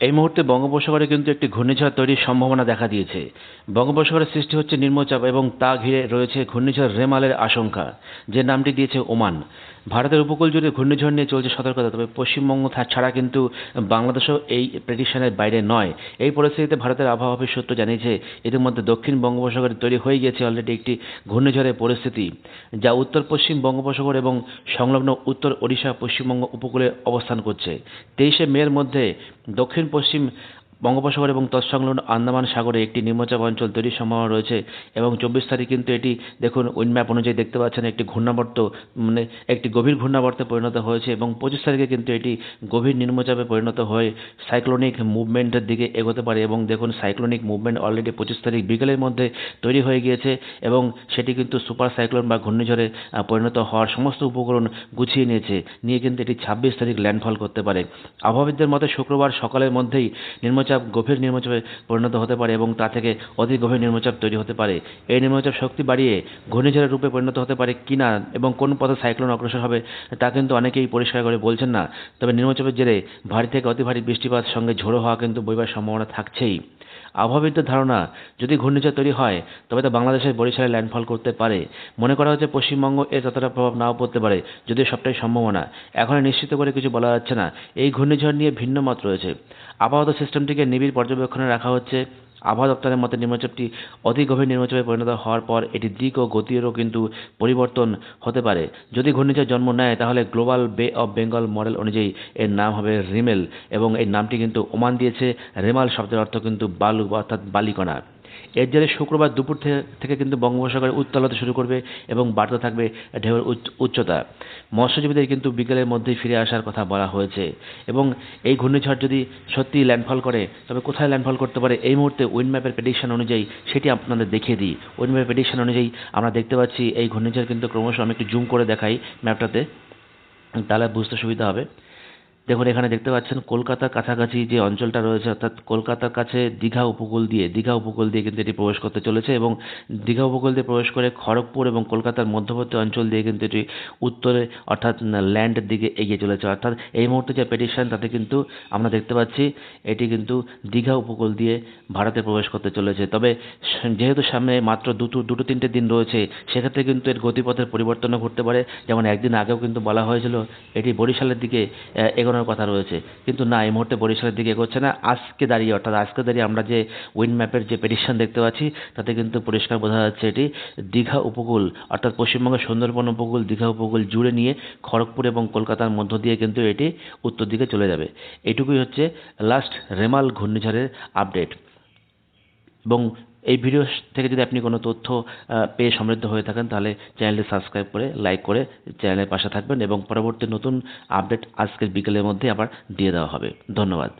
এই মুহূর্তে বঙ্গোপসাগরে কিন্তু একটি ঘূর্ণিঝড় তৈরির সম্ভাবনা দেখা দিয়েছে। বঙ্গোপসাগরের সৃষ্টি হচ্ছে নিম্নচাপ এবং তা ঘিরে রয়েছে ঘূর্ণিঝড় রেমালের আশঙ্কা, যে নামটি দিয়েছে ওমান। ভারতের উপকূল জুড়ে ঘূর্ণিঝড় নিয়ে চলছে সতর্কতা, তবে পশ্চিমবঙ্গ ছাড়া কিন্তু বাংলাদেশও এই প্রেডিকশনের বাইরে নয়। এই পরিস্থিতিতে ভারতের আবহাওয়া অফিস সূত্র জানিয়েছে, ইতিমধ্যে দক্ষিণ বঙ্গোপসাগরে তৈরি হয়ে গিয়েছে অলরেডি একটি ঘূর্ণিঝড়ের পরিস্থিতি, যা উত্তর পশ্চিম বঙ্গোপসাগর এবং সংলগ্ন উত্তর ওড়িশা পশ্চিমবঙ্গ উপকূলে অবস্থান করছে। তেইশে মের মধ্যে দক্ষিণ পশ্চিম বঙ্গোপসাগর এবং তৎসংলগ্ন আন্দামান সাগরে একটি নিম্নচাপ অঞ্চল তৈরির সম্ভাবনা রয়েছে এবং চব্বিশ তারিখ কিন্তু এটি, দেখুন উইন্ড ম্যাপ অনুযায়ী দেখতে পাচ্ছেন, একটি ঘূর্ণাবর্ত মানে একটি গভীর ঘূর্ণাবর্তে পরিণত হয়েছে এবং পঁচিশ তারিখে কিন্তু এটি গভীর নিম্নচাপে পরিণত হয়ে সাইক্লোনিক মুভমেন্টের দিকে এগোতে পারে এবং দেখুন সাইক্লোনিক মুভমেন্ট অলরেডি পঁচিশ তারিখ বিকেলের মধ্যে তৈরি হয়ে গিয়েছে এবং সেটি কিন্তু সুপার সাইক্লোন বা ঘূর্ণিঝড়ে পরিণত হওয়ার সমস্ত উপকরণ গুছিয়ে নিয়েছে, নিয়ে কিন্তু এটি ছাব্বিশ তারিখ ল্যান্ডফল করতে পারে। আবহাওয়িদদের মতে, শুক্রবার সকালের মধ্যেই নিম্নচাপ গভীর নিম্নচাপে পরিণত হতে পারে এবং তা থেকে অতি গভীর নিম্নচাপ তৈরি হতে পারে। এই নিম্নচাপ শক্তি বাড়িয়ে ঘূর্ণিঝড়ের রূপে পরিণত হতে পারে কি না এবং কোন পথে সাইক্লোন অগ্রসর হবে, তা কিন্তু অনেকেই পরিষ্কার করে বলছেন না। তবে নিম্নচাপের জেরে ভারী থেকে অতি ভারী বৃষ্টিপাত সঙ্গে ঝোড়ো হওয়া কিন্তু বইবার সম্ভাবনা থাকছেই। আবহাওয়িদদের ধারণা, যদি ঘূর্ণিঝড় তৈরি হয়, তবে তা বাংলাদেশের বরিশালে ল্যান্ডফল করতে পারে। মনে করা হচ্ছে পশ্চিমবঙ্গ এর ততটা প্রভাব নাও পড়তে পারে, যদিও সবটাই সম্ভাবনা। এখন নিশ্চিত করে কিছু বলা যাচ্ছে না। এই ঘূর্ণিঝড় নিয়ে ভিন্ন মত রয়েছে। আপাতত সিস্টেমটিকে নিবিড় পর্যবেক্ষণে রাখা হচ্ছে। আবহাওয়া দপ্তরের মতে নিম্নচাপটি অতি গভীর নিম্নচাপে পরিণত হওয়ার পর এটি দিক ও গতিরও কিন্তু পরিবর্তন হতে পারে। যদি ঘূর্ণিঝড় জন্ম নেয়, তাহলে গ্লোবাল বে অফ বেঙ্গল মডেল অনুযায়ী এর নাম হবে রিমেল এবং এই নামটি কিন্তু ওমান দিয়েছে। রেমাল শব্দের অর্থ কিন্তু বালু অর্থাৎ বালিকণা। এর জেরে শুক্রবার দুপুর থেকে কিন্তু বঙ্গোপসাগরে উত্তাল হতে শুরু করবে এবং বাড়তে থাকবে ঢেউয়ের উচ্চ- উচ্চতা। মৎস্যজীবীদের কিন্তু বিকেলের মধ্যেই ফিরে আসার কথা বলা হয়েছে। এবং এই ঘূর্ণিঝড় যদি সত্যি ল্যান্ডফল করে, তবে কোথায় ল্যান্ডফল করতে পারে এই মুহূর্তে উইন্ড ম্যাপের প্রেডিকশন অনুযায়ী সেটি আপনাদের দেখিয়ে দিই। উইন্ড ম্যাপের প্রেডিকশন অনুযায়ী আমরা দেখতে পাচ্ছি এই ঘূর্ণিঝড় কিন্তু ক্রমশ আমি একটু জুম করে দেখাই ম্যাপটাতে তাহলে বুঝতে সুবিধা হবে। দেখুন এখানে দেখতে পাচ্ছেন কলকাতার কাছাকাছি যে অঞ্চলটা রয়েছে অর্থাৎ কলকাতার কাছে দীঘা উপকূল দিয়ে দীঘা উপকূল দিয়ে কিন্তু এটি প্রবেশ করতে চলেছে এবং দীঘা উপকূল দিয়ে প্রবেশ করে খড়গপুর এবং কলকাতার মধ্যবর্তী অঞ্চল দিয়ে কিন্তু এটি উত্তরে অর্থাৎ ল্যান্ডের দিকে এগিয়ে চলেছে। অর্থাৎ এই মুহূর্তে যে পেটিশন তাতে কিন্তু আমরা দেখতে পাচ্ছি এটি কিন্তু দীঘা উপকূল দিয়ে ভারতে প্রবেশ করতে চলেছে। তবে যেহেতু সামনে মাত্র দুটো দুটো তিনটে দিন রয়েছে সেক্ষেত্রে কিন্তু এর গতিপথের পরিবর্তনও ঘটতে পারে। যেমন একদিন আগেও কিন্তু বলা হয়েছিল এটি বরিশালের দিকে আহ, এগোনোর কথা রয়েছে। কিন্তু না, এই মুহূর্তে বরিশালের দিকে এগোচ্ছে না। আজকে দাঁড়িয়ে, অর্থাৎ আজকে দাঁড়িয়ে আমরা যে উইন্ড ম্যাপের যে প্রেডিকশন দেখতে পাচ্ছি, তাতে কিন্তু পরিষ্কার বোঝা যাচ্ছে এটি দীঘা উপকূল, অর্থাৎ পশ্চিমবঙ্গের সুন্দরবন উপকূল, দীঘা উপকূল জুড়ে নিয়ে খড়গপুর এবং কলকাতার মধ্য দিয়ে কিন্তু এটি উত্তর দিকে চলে যাবে। এটুকুই হচ্ছে লাস্ট রেমাল ঘূর্ণিঝড়ের আপডেট এবং এই ভিডিও থেকে যদি আপনি কোনো তথ্য পেয়ে সমৃদ্ধ হয়ে থাকেন, তাহলে চ্যানেলটি সাবস্ক্রাইব করে লাইক করে চ্যানেলের পাশে থাকবেন এবং পরবর্তী নতুন আপডেট আজকের বিকেলের মধ্যে আবার দিয়ে দেওয়া হবে। ধন্যবাদ।